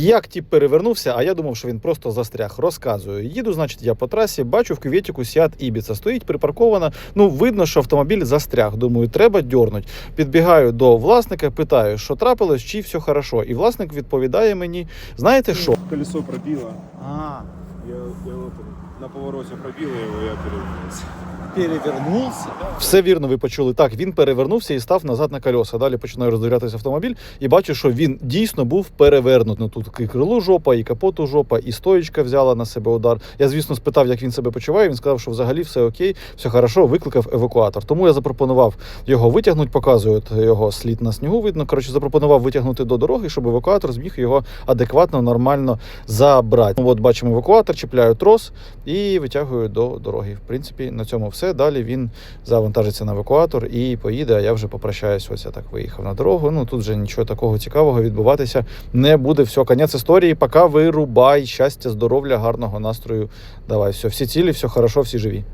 Як тіп перевернувся, а я думав, що він просто застряг. Розказую. Їду, значить, я по трасі, бачу в кюветіку Сіат Ібіца. Стоїть припаркована. Ну, видно, що автомобіль застряг. Думаю, треба дьорнуть. Підбігаю до власника, питаю, що трапилось, чи все хорошо. І власник відповідає мені: знаєте що? Колесо пробило. А, Я, я на повороте пробило его, я перевернулся. Перевернувся. Все вірно, ви почули. Так, він перевернувся і став назад на колеса. Далі починаю роздивлятися автомобіль і бачу, що він дійсно був перевернутий. Ну, Тут і крилу жопа, і капоту жопа, і стоїчка взяла на себе удар. Я, звісно, спитав, як він себе почуває. Він сказав, що взагалі все окей, все хорошо, викликав евакуатор. Тому я запропонував його витягнути, показую його слід на снігу. Видно. Коротше, запропонував витягнути до дороги, щоб евакуатор зміг його адекватно, нормально забрати. Ну, от бачимо евакуатор, чіпляю трос і витягую до дороги. В принципі, на цьому все. Далі він завантажиться на евакуатор і поїде. А я вже попрощаюсь. Ось я так виїхав на дорогу. Ну тут вже нічого такого цікавого відбуватися не буде. Все, конець історії. Пока вирубай. Щастя, здоров'я, гарного настрою. Давай, все, всі цілі, все хорошо, всі живі.